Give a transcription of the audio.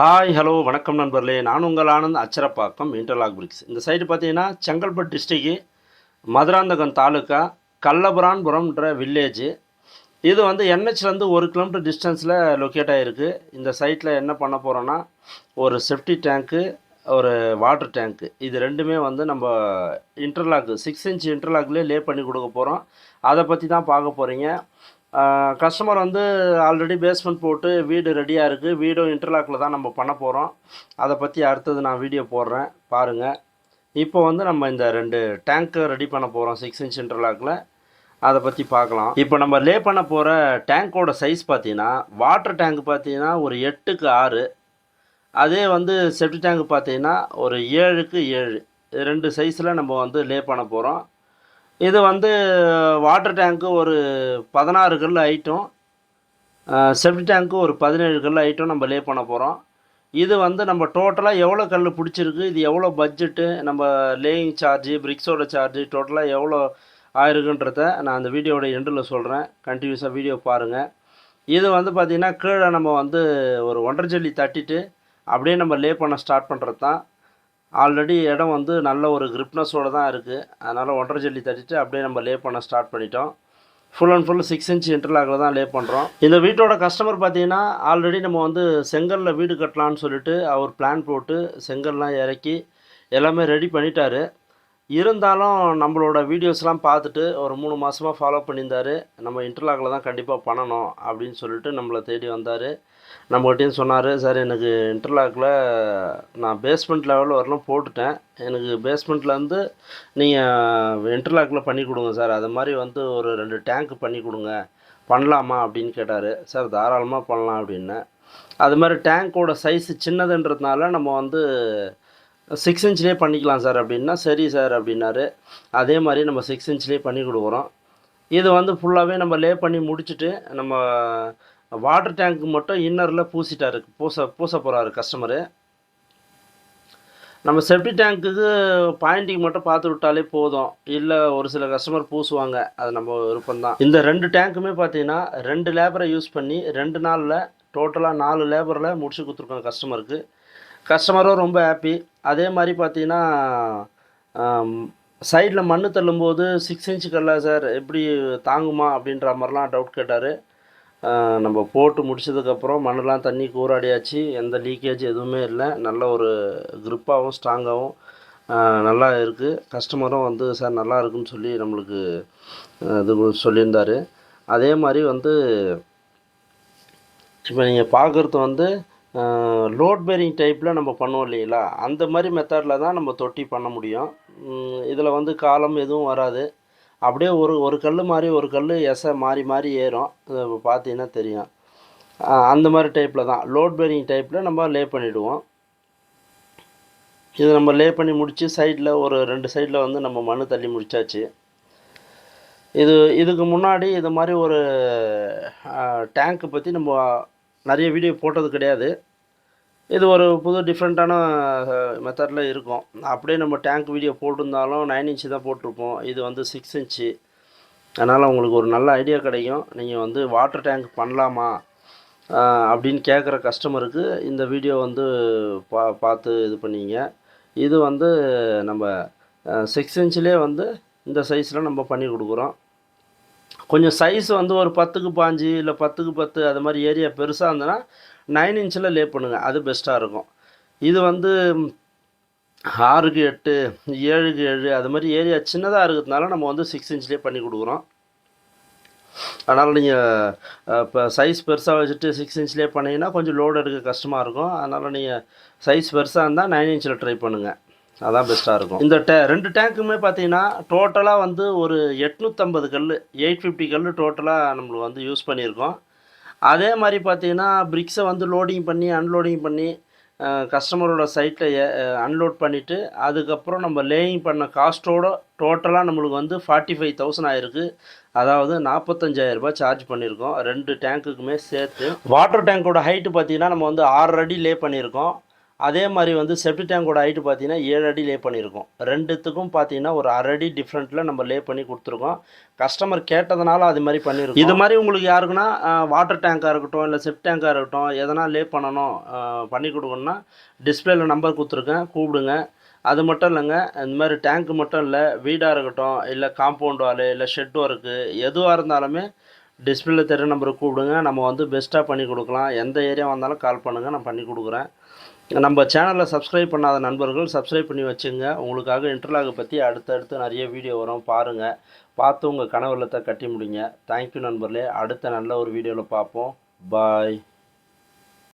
Hi hello வணக்கம் நண்பர்களே. நான் உங்கள் ஆனந்த் அச்சரப்பாக்கம் இன்டர்லாக் பிரிக்ஸ் இந்த சைடு பார்த்தீங்கன்னா செங்கல்பட்டு டிஸ்ட்ரிக்கு மதுராந்தகம் தாலுக்கா கல்லபுரான்புரம்ன்ற வில்லேஜ் இது வந்து என்ஹெச்லேருந்து ஒரு கிலோமீட்டர் டிஸ்டன்ஸில் லொக்கேட் ஆகிருக்கு இந்த சைட்டில் என்ன பண்ண போகிறோன்னா ஒரு செஃப்டி டேங்க்கு ஒரு வாட்டர் டேங்க்கு இது ரெண்டுமே வந்து நம்ம இன்டர்லாக் சிக்ஸ் இன்ச் இன்டர்லாக்லேயே லே பண்ணி கொடுக்க போகிறோம் அதை பற்றி தான் பார்க்க போகிறீங்க கஸ்டமர் வந்து ஆல்ரெடி பேஸ்மெண்ட் போட்டு வீடு ரெடியாக இருக்குது வீடும் இன்டர்லாக்கில் தான் நம்ம பண்ண போகிறோம் அதை பற்றி அடுத்தது நான் வீடியோ போடுறேன். பாருங்கள் இப்போ வந்து நம்ம இந்த ரெண்டு டேங்க்கை ரெடி பண்ண போகிறோம் சிக்ஸ் இன்ச் இன்டர்லாக்கில் அதை பற்றி பார்க்கலாம். இப்போ நம்ம லே பண்ண போகிற டேங்க்கோட சைஸ் பார்த்தீங்கன்னா வாட்டர் டேங்க் பார்த்தீங்கன்னா ஒரு எட்டுக்கு ஆறு. அதே வந்து செப்டி டேங்க் பார்த்தீங்கன்னா ஒரு ஏழுக்கு ஏழு. ரெண்டு சைஸில் நம்ம வந்து லே பண்ண போகிறோம் இது வந்து வாட்டர் டேங்க்கு ஒரு பதினாறு கல் ஐட்டம் செப்டி டேங்க்கு ஒரு பதினேழு கல் ஐட்டம் நம்ம லே பண்ண போகிறோம் இது வந்து நம்ம டோட்டலாக எவ்வளோ கல் பிடிச்சிருக்கு இது எவ்வளோ பட்ஜெட்டு நம்ம லேயிங் சார்ஜு பிரிக்ஸோட சார்ஜு டோட்டலாக எவ்வளோ ஆயிருக்குன்றத நான் அந்த வீடியோட எண்டில் சொல்கிறேன் கண்டினியூஸாக வீடியோ பாருங்கள் இது வந்து பார்த்திங்கன்னா கீழே நம்ம வந்து ஒரு ஒன்றரை ஜல்லி தட்டிட்டு அப்படியே நம்ம லே பண்ண ஸ்டார்ட் பண்ணுறது தான் ஆல்ரெடி இடம் வந்து நல்ல ஒரு கிரிப்னஸோடு தான் இருக்குது அதனால் ஒன்றரை ஜல்லி தட்டிட்டு அப்படியே நம்ம லே பண்ண ஸ்டார்ட் பண்ணிட்டோம். Full and full six inch இன்டர்லாகில் தான் லே பண்ணுறோம் இந்த வீட்டோட கஸ்டமர் பார்த்தீங்கன்னா ஆல்ரெடி நம்ம வந்து செங்கலில் வீடு கட்டலான்னு சொல்லிட்டு அவர் பிளான் போட்டு செங்கல்லாம் இறக்கி எல்லாமே ரெடி பண்ணிட்டாரு. இருந்தாலும் நம்மளோட வீடியோஸ்லாம் பார்த்துட்டு ஒரு மூணு மாதமாக ஃபாலோ பண்ணியிருந்தார். நம்ம இன்டர்லாகில் தான் கண்டிப்பாக பண்ணணும் அப்படின்னு சொல்லிட்டு நம்மளை தேடி வந்தார். நம்மகிட்டையும் சொன்னார் சார் எனக்கு இன்டர்லாக்கில் நான் பேஸ்மெண்ட் லெவலில் வரலாம் போட்டுட்டேன். எனக்கு பேஸ்மெண்ட்லேருந்து நீங்கள் இன்டர்லாக்கில் பண்ணி கொடுங்க சார். அது மாதிரி வந்து ஒரு ரெண்டு டேங்க் பண்ணி கொடுங்க. பண்ணலாமா? அப்படின்னு கேட்டார். சார் தாராளமாக பண்ணலாம் அப்படின்னேன் அது மாதிரி டேங்க்கோட சைஸ் சின்னதுன்றதுனால நம்ம வந்து சிக்ஸ் இன்ச்லேயே பண்ணிக்கலாம் சார் அப்படின்னா சரி சார் அப்படின்னாரு. அதே மாதிரி நம்ம சிக்ஸ் இன்ச்லேயே பண்ணி கொடுக்குறோம். இது வந்து ஃபுல்லாகவே நம்ம லே பண்ணி முடிச்சுட்டு நம்ம வாட்டர் டேங்க்கு மட்டும் இன்னரில் பூசிட்டாரு பூச பூச போகிறாரு கஸ்டமரு நம்ம செப்டி டேங்க்குக்கு பாயிண்டிங் மட்டும் பார்த்து விட்டாலே போதும். இல்லை ஒரு சில கஸ்டமர் பூசுவாங்க. அது நம்ம விருப்பம்தான். இந்த ரெண்டு டேங்க்குமே பார்த்தீங்கன்னா ரெண்டு லேபரை யூஸ் பண்ணி ரெண்டு நாளில் டோட்டலாக நாலு லேபரில் முடிச்சு கொடுத்துருக்கோம் கஸ்டமருக்கு கஸ்டமரும் ரொம்ப ஹாப்பி அதே மாதிரி பார்த்தீங்கன்னா சைடில் மண் தள்ளும்போது சிக்ஸ் இன்ச்சு கல்ல சார் எப்படி தாங்குமா அப்படின்ற மாதிரிலாம் டவுட் கேட்டார். நம்ம போட்டு முடிச்சதுக்கப்புறம் மண்ணெலாம் தண்ணி கூறாடியாச்சு. எந்த லீக்கேஜ் எதுவுமே இல்லை. நல்ல ஒரு க்ரிப்பாகவும் ஸ்ட்ராங்காகவும் நல்லா இருக்குது கஸ்டமரும் வந்து சார் நல்லா இருக்குன்னு சொல்லி நம்மளுக்கு இது சொல்லியிருந்தார். அதே மாதிரி வந்து இப்போ நீங்கள் பார்க்குறது வந்து லோட் பேரிங் டைப்பில் நம்ம பண்ணுவோம் இல்லைங்களா? அந்த மாதிரி மெத்தடில் தான் நம்ம தொட்டி பண்ண முடியும். இதில் வந்து காலம் எதுவும் வராது. அப்படியே ஒரு ஒரு கல் மாதிரி ஒரு கல் எசை மாறி மாறி ஏறும். பார்த்தீங்கன்னா தெரியும். அந்த மாதிரி டைப்பில் தான். லோட் பேரிங் டைப்பில் நம்ம லே பண்ணிவிடுவோம் இது நம்ம லே பண்ணி முடித்து சைடில் ஒரு ரெண்டு சைடில் வந்து நம்ம மண் தள்ளி முடித்தாச்சு இது இதுக்கு முன்னாடி இது மாதிரி ஒரு டேங்க்கு பற்றி நம்ம நிறைய வீடியோ போட்டது கிடையாது. இது ஒரு புது டிஃப்ரெண்ட்டான மெத்தடில் இருக்கும். அப்படியே நம்ம டேங்க் வீடியோ போட்டிருந்தாலும் நைன் இன்ச்சு தான் போட்டிருப்போம். இது வந்து சிக்ஸ் இன்ச்சு அதனால் உங்களுக்கு ஒரு நல்ல ஐடியா கிடைக்கும். நீங்கள் வந்து வாட்டர் டேங்க் பண்ணலாமா? அப்படின்னு கேட்குற கஸ்டமருக்கு இந்த வீடியோ வந்து பா பார்த்து இது பண்ணிங்க. இது வந்து நம்ம சிக்ஸ் இன்ச்சிலே வந்து இந்த சைஸில் நம்ம பண்ணி கொடுக்குறோம். கொஞ்சம் சைஸ் வந்து ஒரு பத்துக்கு பாஞ்சு இல்லை பத்துக்கு பத்து அது மாதிரி ஏரியா பெருசாக இருந்ததுன்னா நைன் இன்ச்சில் லே பண்ணுங்கள் அது பெஸ்ட்டாக இருக்கும். இது வந்து ஆறுக்கு எட்டு ஏழுக்கு ஏழு அது மாதிரி ஏரியா சின்னதாக இருக்கிறதுனால நம்ம வந்து சிக்ஸ் இன்ச்லேயே பண்ணி கொடுக்குறோம். அதனால் நீங்கள் இப்போ சைஸ் பெருசாக வச்சுட்டு சிக்ஸ் இன்ச்லேயே பண்ணிங்கன்னா கொஞ்சம் லோடு எடுக்க கஷ்டமாக இருக்கும். அதனால் நீங்கள் சைஸ் பெருசாக இருந்தால் நைன் இன்ச்சில் ட்ரை பண்ணுங்கள் அதான் பெஸ்ட்டாக இருக்கும். இந்த டே ரெண்டு டேங்க்குமே பார்த்தீங்கன்னா டோட்டலாக வந்து ஒரு எட்நூற்றம்பது கல் எயிட் ஃபிஃப்டி கல் டோட்டலாக நம்மளுக்கு வந்து யூஸ் பண்ணியிருக்கோம். அதே மாதிரி பார்த்தீங்கன்னா பிரிக்ஸை வந்து லோடிங் பண்ணி அன்லோடிங் பண்ணி கஸ்டமரோட சைட்டில் அன்லோட் பண்ணிவிட்டு அதுக்கப்புறம் நம்ம லேயிங் பண்ண காஸ்ட்டோட டோட்டலாக நம்மளுக்கு வந்து ஃபார்ட்டி ஃபைவ் தௌசண்ட் ஆயிருக்கு. அதாவது நாற்பத்தஞ்சாயிரரூபா சார்ஜ் பண்ணியிருக்கோம். ரெண்டு டேங்க்குக்குமே சேர்த்து வாட்டர் டேங்க்கோட ஹைட்டு பார்த்தீங்கன்னா நம்ம வந்து ஆறு அடி லே பண்ணியிருக்கோம். அதே மாதிரி வந்து செப்டி டேங்கோட ஹைட்டு பார்த்தீங்கன்னா ஏழு அடி லே பண்ணியிருக்கோம். ரெண்டுத்துக்கும் பார்த்தீங்கன்னா ஒரு அரை அடி டிஃப்ரெண்ட்டில் நம்ம லே பண்ணி கொடுத்துருக்கோம். கஸ்டமர் கேட்டதுனால அது மாதிரி பண்ணியிருக்கோம். இது மாதிரி உங்களுக்கு யாருக்குன்னா வாட்டர் டேங்காக இருக்கட்டும் இல்லை செப் டேங்காக இருக்கட்டும் எதனா லே பண்ணணும் பண்ணி கொடுக்கணும்னா டிஸ்பிளேல நம்பர் கொடுத்துருக்கேன் கூப்பிடுங்க. அது மட்டும் இல்லைங்க இந்த மாதிரி டேங்க் மட்டும் இல்லை வீடாக இருக்கட்டும் இல்லை காம்பவுண்ட் வாலு இல்லை ஷெட் ஒர்க்கு எதுவாக இருந்தாலுமே டிஸ்பிளேல தெரிய நம்பருக்கு கூப்பிடுங்க. நம்ம வந்து பெஸ்ட்டாக பண்ணி கொடுக்கலாம். எந்த ஏரியா வந்தாலும் கால் பண்ணுங்கள் நான் பண்ணி கொடுக்குறேன். நம்ம சேனலில் சப்ஸ்கிரைப் பண்ணாத நண்பர்கள் சப்ஸ்கிரைப் பண்ணி வச்சுங்க. உங்களுக்காக இன்டர்லாகை பற்றி அடுத்தடுத்து நிறைய வீடியோ வரும். பாருங்கள் பார்த்து உங்கள் கனவுலத்தை கட்டி முடிங்க. தேங்க்யூ நண்பர்களே. அடுத்த நல்ல ஒரு வீடியோவில் பார்ப்போம். பாய்